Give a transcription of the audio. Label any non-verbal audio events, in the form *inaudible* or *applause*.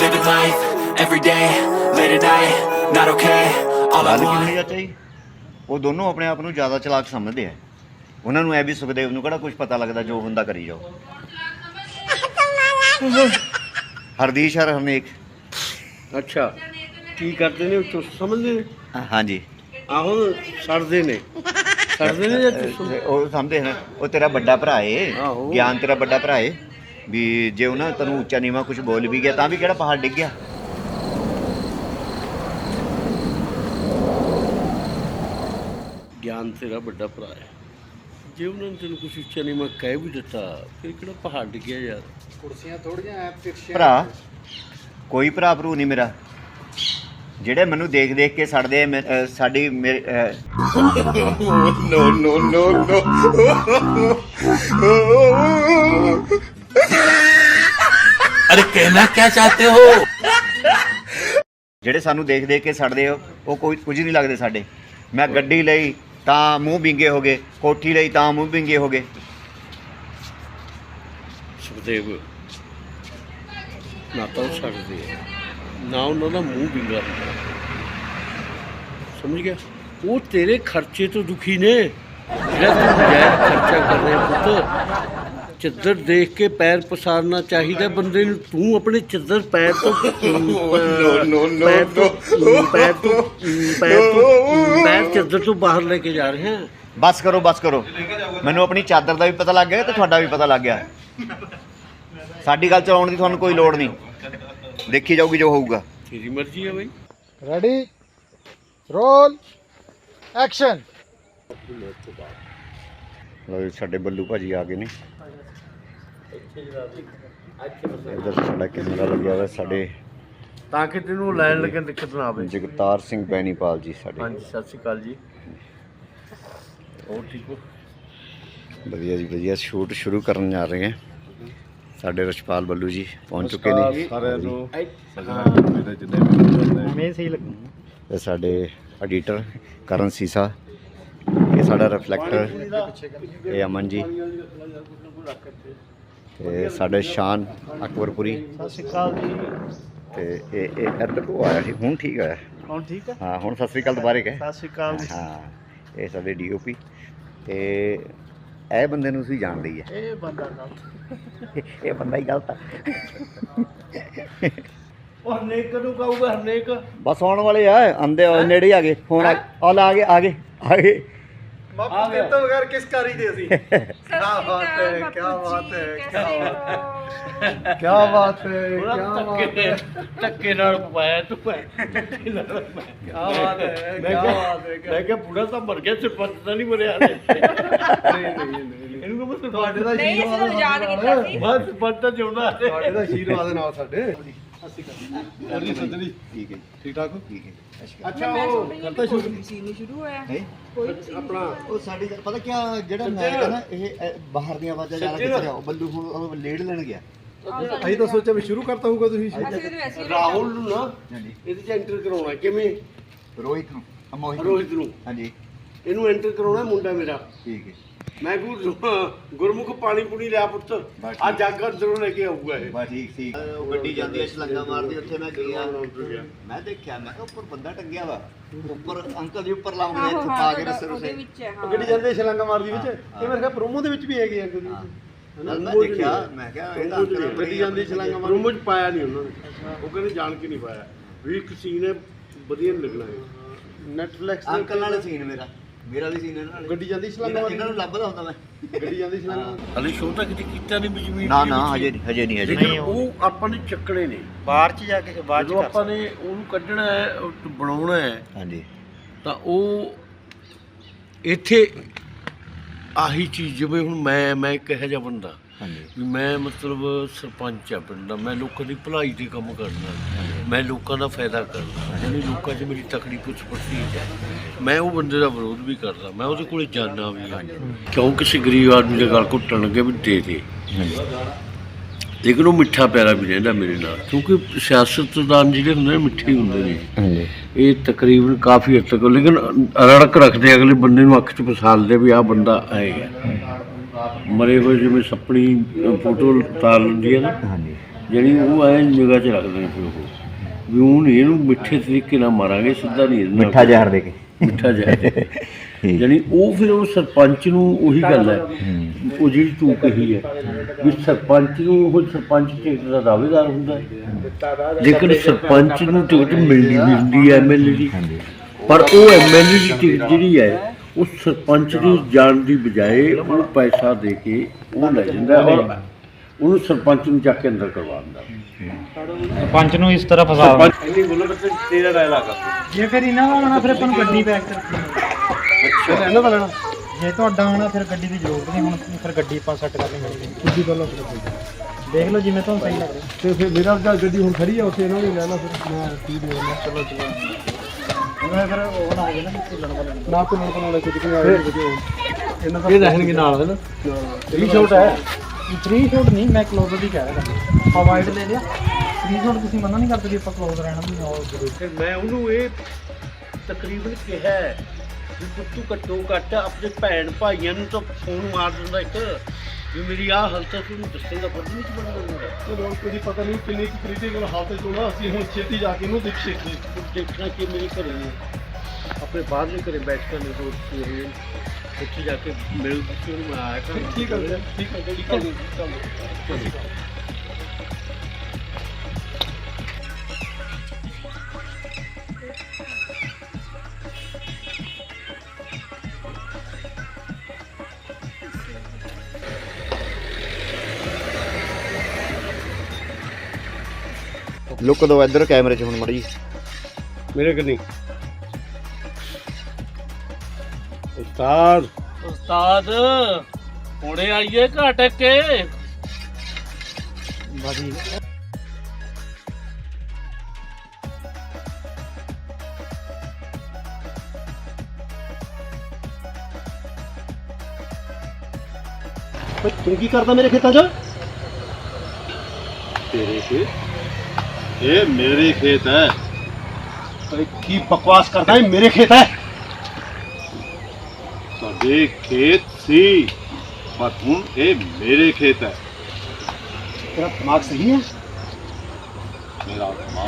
Living life every day, late at night, not okay. All I ਗੱਲ ਕੀ want. ਹੋਈ ਚਾਚਾ ਜੀ ਉਹ ਦੋਨੋਂ ਆਪਣੇ ਆਪ ਨੂੰ ਜ਼ਿਆਦਾ ਚਲਾਕ ਸਮਝਦੇ ਆ। ਉਹਨਾਂ ਨੂੰ ਐ ਵੀ ਸੁਖਦੇਵ ਨੂੰ ਕਿਹੜਾ ਕੁਝ ਪਤਾ ਲੱਗਦਾ ਜੋ ਹੁੰਦਾ ਕਰੀ ਜਾਓ। ਹਰਦੀਸ਼ ਹਰ ਹਰਨੇਕ ਅੱਛਾ ਕੀ ਕਰਦੇ ਨੇ ਉਹ ਚੁਸਤ ਸਮਝਦੇ ਨੇ? ਹਾਂਜੀ। ਆਹੋ ਸੜਦੇ ਨੇ। ਸੜਦੇ ਨੇ ਜਾਂ ਚੁਸਤ ਤੇ ਉਹ ਸਮਝਦੇ ਨੇ ਉਹ ਤੇਰਾ ਵੱਡਾ ਭਰਾ ਏ। ਆਹੋ। ਗਿਆਨ ਤੇਰਾ ਵੱਡਾ ਭਰਾ ਏ। ਵੀ ਜੇ ਉਹਨਾਂ ਤੈਨੂੰ ਉੱਚਾ ਨੀਵਾ ਕੁਝ ਬੋਲ ਵੀ ਗਿਆ ਤਾਂ ਵੀ ਕਿਹੜਾ ਪਹਾੜ ਡਿੱਗ ਗਿਆ? ਗਿਆਨ ਤੇਰਾ ਵੱਡਾ ਭਰਾ ਹੈ ਜੇ ਉਹਨਾਂ ਨੇ ਤੈਨੂੰ ਕੁਝ ਉੱਚਾ ਮੈਂ ਕਹਿ ਵੀ ਦਿੱਤਾ ਫਿਰ ਕਿਹੜਾ ਪਹਾੜ ਡਿੱਗਿਆ ਯਾਰ? ਭਰਾ ਕੋਈ ਭਰਾ ਭਰੂ ਨਹੀਂ ਮੇਰਾ। ਜਿਹੜੇ ਮੈਨੂੰ ਦੇਖ ਦੇਖ ਕੇ ਸੜਦੇ ਸਾਡੀ ਅਰੇ ਕਹਿਣਾ ਕੀ ਚਾਹਤੇ ਹੋ? ਜਿਹੜੇ ਸਾਨੂੰ ਦੇਖ ਦੇਖ ਕੇ ਸੜਦੇ ਹੋ ਉਹ ਕੋਈ ਕੁਝ ਨਹੀਂ ਲੱਗਦੇ ਸਾਡੇ। ਮੈਂ ਗੱਡੀ ਲਈ ਤਾਂ ਮੂੰਹ ਵਿੰਗੇ ਹੋ ਗਏ ਕੋਠੀ ਲਈ ਤਾਂ ਮੂੰਹ ਵਿੰਗੇ ਹੋ ਗਏ। ਸੁਖਦੇਵ ਨਾ ਤਾਂ ਸਕਦੇ ਨਾ ਉਹਨਾਂ ਦਾ ਮੂੰਹ ਹੁੰਦਾ ਸਮਝ ਗਿਆ? ਉਹ ਤੇਰੇ ਖਰਚੇ ਤੋਂ ਦੁਖੀ ਨੇ। ਜਿਹੜਾ ਤੂੰ ਜਾਇਜ਼ ਖਰਚਾ ਕਰ ਰਿਹਾ ਪੁੱਤ ਚੱਦਰ ਦੇਖ ਕੇ ਪੈਰ ਪਸਾਰਨਾ ਚਾਹੀਦਾ ਬੰਦੇ ਨੂੰ। ਤੂੰ ਆਪਣੇ ਚੱਦਰ ਪੈਰ ਤੋਂ ਨੋ ਨੋ ਨੋ ਪੈਰ ਤੋਂ ਪੈਰ ਤੋਂ ਪੈਰ ਤੋਂ ਪੈਰ ਚੱਦਰ ਤੋਂ ਬਾਹਰ ਲੈ ਕੇ ਜਾ ਰਹੇ। ਹਾਂ ਬਸ ਕਰੋ ਬਸ ਕਰੋ। ਮੈਨੂੰ ਆਪਣੀ ਚਾਦਰ ਦਾ ਵੀ ਪਤਾ ਲੱਗ ਗਿਆ ਤੇ ਤੁਹਾਡਾ ਵੀ ਪਤਾ ਲੱਗ ਗਿਆ। ਸਾਡੀ ਗੱਲ ਚਲਾਉਣ ਦੀ ਤੁਹਾਨੂੰ ਕੋਈ ਲੋੜ ਨਹੀਂ। ਦੇਖੀ ਜਾਊਗੀ ਜੋ ਹੋਊਗਾ। ਤੇਰੀ ਮਰਜ਼ੀ ਹੈ ਬਈ। ਰੈਡੀ ਰੋਲ ਐਕਸ਼ਨ ਜੀ, ਸਾਡੇ ਬੱਲੂ ਭਾਜੀ ਆ ਗਏ ਨੇ। ਇਧਰ ਸਾਡਾ ਕੈਮਰਾ ਲੱਗਿਆ ਹੋਇਆ ਸਾਡੇ ਤਾਂ ਕਿ ਤੈਨੂੰ ਲੈਣ ਲੱਗਣ ਦਿੱਕਤ ਨਾ ਆਵੇ। ਜਗਤਾਰ ਸਿੰਘ ਬੈਣੀਪਾਲ ਜੀ ਸਾਡੇ। ਹਾਂਜੀ ਸਤਿ ਸ਼੍ਰੀ ਅਕਾਲ ਜੀ। ਹੋਰ ਠੀਕ ਹੋ? ਵਧੀਆ ਜੀ ਵਧੀਆ। ਸ਼ੂਟ ਸ਼ੁਰੂ ਕਰਨ ਜਾ ਰਹੇ ਹਾਂ। ਸਾਡੇ ਰਸ਼ਪਾਲ ਬੱਲੂ ਜੀ ਪਹੁੰਚ ਚੁੱਕੇ ਨੇ। ਸਾਰਿਆਂ ਨੂੰ। ਮੈਂ ਸਹੀ ਲੱਗੂ। ਤੇ ਸਾਡੇ ਐਡੀਟਰ ਕਰਨ ਸੀਸਾ ਇਹ ਸਾਡਾ ਰਿਫਲੈਕਟਰ ਇਹ ਅਮਨ ਜੀ। ਤੇ ਸਾਡੇ ਸ਼ਾਨ ਅਕਬਰਪੁਰੀ। ਸਤਿ ਸ਼੍ਰੀ ਅਕਾਲ ਜੀ। ਤੇ ਇਹ ਇਹ ਇੱਧਰ ਤੋਂ ਆਇਆ ਸੀ ਹੁਣ ਠੀਕ ਆਇਆ ਹੁਣ ਠੀਕ ਹੈ? ਹਾਂ ਹੁਣ ਸਤਿ ਸ੍ਰੀ ਅਕਾਲ ਦੁਬਾਰੇ ਕਹੇ। ਸਤਿ ਸ਼੍ਰੀ ਅਕਾਲ ਜੀ। ਹਾਂ ਇਹ ਸਾਡੇ ਡੀਓਪੀ। ਤੇ ਇਹ ਬੰਦੇ ਨੂੰ ਤੁਸੀਂ ਜਾਣਦੇ ਹੀ ਹੈ ਇਹ ਬੰਦਾ ਗਲਤ। ਇਹ ਬੰਦਾ ਹੀ ਗਲਤ ਆ। ਉਹ ਹਰਨੇਕ ਨੂੰ ਕਹੂਗਾ ਹਰਨੇਕ? ਬਸ ਆਉਣ ਵਾਲੇ ਆ ਆਂਦੇ ਆ, ਨੇੜੇ ਆ ਗਏ। ਫੋਨ ਆ ਆ ਲਾ ਆ ਗਏ ਆ ਗਏ ਆ ਗਏ। ਬਾਪੂ ਕੇ ਤੋਂ ਬਗੈਰ ਕਿਸ ਕਰੀ ਦੇ ਅਸੀਂ? *laughs* ਕੀ ਬਾਤ ਹੈ ਕੀ ਬਾਤ ਹੈ ਕੀ ਬਾਤ ਹੈ। ਕੀ ਬਾਤ ਹੈ ਧੱਕੇ ਨਾਲ ਪਾਇਆ ਤੂੰ ਪੈ ਕੀ ਬਾਤ ਹੈ ਮੈਂ ਕੀ ਕਿਹਾ ਬਾਤ ਹੈ ਮੈਂ ਕਿਹਾ ਬੁੜਾ ਤਾਂ ਮਰ ਗਿਆ ਸਰਪੰਚ ਤਾਂ ਨਹੀਂ ਮਰਿਆ। ਹਲੇ ਇਹਨੂੰ ਕਹੋ ਤੁਹਾਡੇ ਦਾ ਨਹੀਂ ਅਸੀਂ ਆਸ਼ੀਰਵਾਦ ਤੁਹਾਨੂੰ ਯਾਦ ਕੀਤਾ ਸੀ। ਬਸ ਸਰਪੰਚ ਤਾਂ ਜਿਉਂਦਾ। ਹਲੇ ਤੁਹਾਡੇ ਦਾ ਆਸ਼ੀਰਵਾਦ ਨਾਲ ਸਾਡੇ। ਅਸੀਂ ਕਰਦੇ ਸੱਜਣੀ ਠੀਕ ਹੈ ਠੀਕ ਠਾਕ ਹੋ? ਠੀਕ ਹੈ ਅੱਛਾ ਉਹ ਕਰਤਾ ਸ਼ੁਰੂ? ਸੀਨੀ ਸ਼ੁਰੂ ਹੋਇਆ। ਹੈ? ਕੋਈ ਨਹੀਂ ਆਪਣਾ ਉਹ ਸਾਡੀ ਪਤਾ ਕੀ ਜਿਹੜਾ ਮੈਂ ਕਹਿੰਦਾ ਇਹ ਇਹ ਬਾਹਰ ਦੀਆਂ ਆਵਾਜ਼ਾਂ ਜ਼ਿਆਦਾ ਕਿੱਥੇ ਰਿਹਾ ਬੱਲੂ ਹੁਣ ਉਹ ਲੇਡ ਲੈਣ ਗਿਆ। ਅਸੀਂ ਤਾਂ ਸੋਚਿਆ ਵੀ ਸ਼ੁਰੂ ਕਰਤਾ ਹੋਊਗਾ ਤੁਸੀਂ। ਅਸੀਂ ਤਾਂ ਵੈਸੇ ਹੀ ਰਾਹੁਲ ਨੂੰ ਨਾ ਹਾਂਜੀ। ਇਹਦੇ ਚ ਐਂਟਰ ਕਰਾਉਣਾ ਕਿਵੇਂ? ਰੋਹਿਤ ਨੂੰ। ਮੋਹਿਤ। ਰੋਹਿਤ ਨੂੰ। ਹਾਂਜੀ। ਇਹਨੂੰ ਐਂਟਰ ਕਰਾਉਣਾ ਮੁੰਡਾ ਮੇਰਾ। ਠੀਕ ਹੈ। ਮੈਂ ਗੁਰ ਗੁਰਮੁਖ ਪਾਣੀ ਪੁਣੀ ਲਿਆ ਪੁੱਤ। ਬਸ ਆ ਜਾਗਰ ਅੰਦਰੋਂ ਲੈ ਕੇ ਆਊਗਾ ਇਹ। ਬਸ ਠੀਕ ਠੀਕ। ਉਹ ਗੱਡੀ ਜਾਂਦੀ ਹੈ ਛਲੰਗਾ ਮਾਰਦੀ ਉੱਥੇ ਮੈਂ ਗਿਆ ਮੈਂ ਦੇਖਿਆ ਮੈਂ ਕਿਹਾ ਉੱਪਰ ਬੰਦਾ ਟੰਗਿਆ ਵਾ। ਉੱਪਰ ਅੰਕਲ ਜੀ ਉੱਪਰ ਲਾਉਂਦੇ ਇੱਥੇ ਪਾ ਕੇ ਰਸੇ ਉਹਦੇ ਰਸੇ ਵਿੱਚ ਹੈ। ਹਾਂ ਗੱਡੀ ਜਾਂਦੇ ਛਲੰਗਾ ਮਾਰਦੀ ਵਿੱਚ? ਇਹ ਮੇਰੇ ਖਿਆਲ ਪ੍ਰੋਮੋ ਦੇ ਵਿੱਚ ਵੀ ਹੈਗੇ ਆ ਨਾਲ ਮੈਂ ਦੇਖਿਆ ਮੈਂ ਕਿਹਾ ਇਹ ਤਾਂ ਅੰਕਲ ਗੱਡੀ ਜਾਂਦੀ ਛਲਾਂਗਾ ਮਾਰ ਰੂਮ ਚ ਪਾਇਆ ਨਹੀਂ ਉਹਨਾਂ ਨੇ। ਉਹ ਕਹਿੰਦੇ ਜਾਣ ਕੇ ਨਹੀਂ ਪਾਇਆ। ਵੀ ਇੱਕ ਸੀਨ ਹੈ ਵਧੀਆ ਲੱਗਣਾ ਹੈ ਨੈਟਫਲਿਕਸ ਅੰਕਲ ਨਾਲ ਸੀਨ ਮੇਰਾ। ਮੇਰਾ ਵੀ ਸੀਨ ਇਹਨਾਂ ਨਾਲ। ਗੱਡੀ ਜਾਂਦੀ ਛਲਾਂਗਾ ਇਹਨਾਂ ਮਾਰਦੀ ਇਹਨਾਂ ਨੂੰ ਲੱਭਦਾ ਹੁੰਦਾ ਮੈਂ। ਗੱਡੀ ਜਾਂਦੀ ਛਲਾਂਗਾ ਹਲੇ ਸ਼ੋਅ ਤਾਂ ਕਿਤੇ ਕੀਤਾ ਨਹੀਂ ਬਿਜਮੀ ਨਾ ਨਾ ਹਜੇ ਨਹੀਂ ਹਜੇ ਨਹੀਂ ਹਜੇ ਲੇਕਿਨ ਉਹ ਆਪਾਂ ਨੇ ਚੱਕਣੇ ਨੇ। ਬਾਹਰ ਚ ਜਾ ਕੇ ਬਾਅਦ ਜਦੋਂ ਆਪਾਂ ਨੇ ਉਹਨੂੰ ਕੱਢਣਾ ਹੈ ਉਹ ਬਣਾਉਣਾ ਹੈ ਹਾਂਜੀ। ਤਾਂ ਉਹ ਇੱਥੇ ਆਹੀ ਚੀਜ਼ ਜਿਵੇਂ ਹੁਣ ਮੈਂ ਮੈਂ ਇੱਕ ਇਹੋ ਜਿਹਾ ਬੰਦਾ। ਵੀ ਮੈਂ ਮਤਲਬ ਸਰਪੰਚ ਆ ਪਿੰਡ ਦਾ ਮੈਂ ਲੋਕਾਂ ਦੀ ਭਲਾਈ ਦੇ ਕੰਮ ਕਰਨਾ ਮੈਂ ਲੋਕਾਂ ਦਾ ਫਾਇਦਾ ਕਰਨਾ ਜਿਹੜੀ ਲੋਕਾਂ 'ਚ ਮੇਰੀ ਤਕੜੀ ਪੁੱਛ ਪੁੱਛੀ ਹੈ। ਮੈਂ ਉਹ ਬੰਦੇ ਦਾ ਵਿਰੋਧ ਵੀ ਕਰਦਾ। ਮੈਂ ਉਹਦੇ ਕੋਲੇ ਜਾਣਾ ਵੀ ਹਾਂ। ਕਿਉਂ ਕਿਸੇ ਗਰੀਬ ਆਦਮੀ ਦੇ ਗੱਲ ਘੁੱਟਣ ਲੱਗੇ ਵੀ ਦੇ ਦੇ। ਲੇਕਿਨ ਉਹ ਮਿੱਠਾ ਪਿਆਰਾ ਵੀ ਰਹਿੰਦਾ ਮੇਰੇ ਨਾਲ। ਕਿਉਂਕਿ ਸਿਆਸਤਦਾਨ ਜਿਹੜੇ ਹੁੰਦੇ ਨੇ ਮਿੱਠੇ ਹੁੰਦੇ ਨੇ। ਇਹ ਤਕਰੀਬਨ ਕਾਫੀ ਹੱਦ ਤੱਕ ਲੇਕਿਨ ਰੜਕ ਰੱਖਦੇ ਅਗਲੇ ਬੰਦੇ ਨੂੰ ਅੱਖ 'ਚ ਫਸਾਲਦੇ ਵੀ ਆਹ ਬੰਦਾ ਆਏਗਾ। ਮਰੇ ਹੋਏ ਜਿਵੇਂ ਸੱਪਣੀ ਫੋਟੋ ਤਾਰ ਲੈਂਦੀ ਹੈ ਨਾ ਹਾਂਜੀ। ਜਿਹੜੀ ਉਹ ਐ ਨਿਗਾਹ 'ਚ ਰੱਖਦੇ ਨੇ ਫਿਰ ਉਹ। ਵੀ ਨਹੀਂ ਇਹਨੂੰ ਮਿੱਠੇ ਤਰੀਕੇ ਨਾਲ ਮਾਰਾਂਗੇ ਸਿੱਧਾ ਨਹੀਂ ਇਹਦੇ ਨਾਲ ਮਿੱਠਾ ਜ਼ਹਿਰ ਦੇ ਕੇ। ਮਿੱਠਾ ਜ਼ਹਿਰ। *laughs* ਯਾਨੀ ਉਹ ਫਿਰ ਉਹ ਸਰਪੰਚ ਨੂੰ ਉਹੀ ਗੱਲ ਹੈ। ਉਹ ਜਿਹੜੀ ਤੂੰ ਕਹੀ ਹੈ ਵੀ ਸਰਪੰਚ ਨੂੰ ਉਹ ਸਰਪੰਚ ਟਿਕਟ ਦਾ ਦਾਅਵੇਦਾਰ ਹੁੰਦਾ ਹੈ। ਲੇਕਿਨ ਸਰਪੰਚ ਨੂੰ ਟਿਕਟ ਮਿਲਣੀ ਵੀ ਹੁੰਦੀ ਹੈ ਐਮਐਲਏ ਦੀ। ਪਰ ਉਹ ਐਮਐਲਏ ਦੀ ਟਿਕਟ ਜਿਹੜੀ ਹੈ ਉਹ ਸਰਪੰਚ ਦੀ ਜਾਣ ਦੀ ਬਜਾਏ ਉਹ ਪੈਸਾ ਦੇ ਕੇ ਉਹ ਲੈ ਜਾਂਦਾ ਹੈ ਔਰ ਉਹਨੂੰ ਸਰਪੰਚ ਨੂੰ ਚੱਕ ਕੇ ਅੰਦਰ ਕਰਵਾ ਦਿੰਦਾ ਪੰਚ ਨੂੰ ਇਸ ਤਰ੍ਹਾਂ ਫਸਾਵਾ ਸਰਪੰਚ ਇੰਨੀ ਬੋਲੋ ਬੱਤੇ ਤੇਰਾ ਡਾਇਲਾਗ ਆ ਜੇ ਫਿਰ ਇਹਨਾਂ ਦਾ ਆਉਣਾ ਫਿਰ ਆਪਾਂ ਨੂੰ ਗੱਡੀ ਪੈਕ ਕਰਨੀ ਅੱਛਾ। ਇਹਨਾਂ ਦਾ ਲੈਣਾ। ਜੇ ਤੁਹਾਡਾ ਆਉਣਾ ਫਿਰ ਗੱਡੀ ਦੀ ਜ਼ਰੂਰਤ ਨਹੀਂ ਹੁਣ ਫਿਰ ਗੱਡੀ ਆਪਾਂ ਸੈੱਟ ਕਰਕੇ ਮਿਲਦੀ ਤੁਸੀਂ ਪਹਿਲਾਂ ਦੇਖ ਲਓ ਜਿਵੇਂ ਤੁਹਾਨੂੰ ਸਹੀ ਲੱਗੇ ਤੇ ਫਿਰ ਮੇਰਾ ਗੱਡੀ ਹੁਣ ਖੜੀ ਆ ਉੱਥੇ ਇਹਨਾਂ ਨੇ ਲੈਣਾ ਫਿਰ ਮੈਂ ਕੀ ਦੇਣਾ ਚਲੋ ਚਲੋ। ਉਹਨਾਂ ਫਿਰ ਉਹ ਨਾ ਹੋ ਨਾ। ਭੁੱਲਣ ਵਾਲਾ ਨਾ ਨਾ ਕੋਈ ਕੁਝ ਨਹੀਂ ਆਇਆ ਵਧੀਆ ਇਹਨਾਂ ਦਾ ਇਹ ਰਹਿਣਗੇ ਨਾਲ ਹੈ। ਨਾ ਇਹ ਛੋਟ ਹੈ ਥ੍ਰੀ ਸ਼ੋਟ ਨਹੀਂ ਮੈਂ ਕਲੋਜ਼ ਦੀ ਕਹਿ ਰਿਹਾ। ਵਾਈਡ ਲੈ ਲਿਆ। ਥ੍ਰੀ ਸ਼ੋਟ ਤੁਸੀਂ ਮੰਨਣਾ ਨਹੀਂ ਕਰਦੇ ਵੀ ਆਪਾਂ ਕਲੋਜ਼ ਰਹਿਣਾ ਵੀ ਉਹ ਜ਼ਰੂਰ। ਤੇ ਮੈਂ ਉਹਨੂੰ ਇਹ ਤਕਰੀਬਨ ਕਿਹਾ ਵੀ ਪੁੱਤੂ ਘੱਟੋ ਘੱਟ ਆਪਣੇ ਭੈਣ ਭਾਈਆਂ ਨੂੰ ਤਾਂ ਫੋਨ ਮਾਰ ਦਿੰਦਾ ਇੱਕ। ਵੀ ਮੇਰੀ ਆਹ ਹਾਲਤ ਹੈ ਤੁਹਾਨੂੰ ਦੱਸੇਗਾ ਪਰ ਨਹੀਂ ਬਣ ਹੁੰਦਾ ਚਲੋ ਕੋਈ ਪਤਾ ਨਹੀਂ ਕਿੰਨੀ ਕ੍ਰਿਟੀਕਲ ਹਾਲਤ ਚ ਹੋਣਾ ਅਸੀਂ ਹੁਣ ਛੇਤੀ ਜਾ ਕੇ ਇਹਨੂੰ ਦੇਖ ਛੇਤੀ ਦੇਖਣਾ ਕਿ ਮੇਰੇ ਘਰੇ ਨੇ ਆਪਣੇ ਬਾਹਰਲੇ ਘਰੇ ਬੈਠ ਕੇ ਮੇਰੇ ਦੋਸਤ ਸਵੇਰੇ ਉੱਥੇ ਜਾ ਕੇ ਮਿਲ ਕੇ ਉਹਨੂੰ ਆਇਆ ਕਰ। ਠੀਕ ਹੈ ਠੀਕ ਹੈ ਜਿਹੜੀ ਗੱਲ ਲੁੱਕ ਦੋ ਇੱਧਰ ਕੈਮਰੇ 'ਚ ਹੁਣ ਮੜੀ। ਮੇਰੇ ਕਨੀ ਉਸਤਾਦ। ਉਸਤਾਦ ਹੁਣੇ ਆਈਏ ਘਟਕ ਕੇ ਓਏ ਤੂੰ ਕੀ ਕਰਦਾ ਮੇਰੇ ਖੇਤਾਂ 'ਚ? ਤੇਰੇ ਖੇਤ? ਇਹ ਮੇਰੇ ਖੇਤ ਹੈ ਓਏ ਕੀ ਬਕਵਾਸ ਕਰਦਾ ਹੈ ਮੇਰੇ ਖੇਤ ਹੈ ਸਾਡੇ ਖੇਤ ਸੀ ਪਰ ਹੁਣ ਇਹ ਮੇਰੇ ਖੇਤ ਹੈ ਤੇਰਾ ਦਿਮਾਗ ਸਹੀ ਹੈ ਮੇਰਾ ਮਾਂ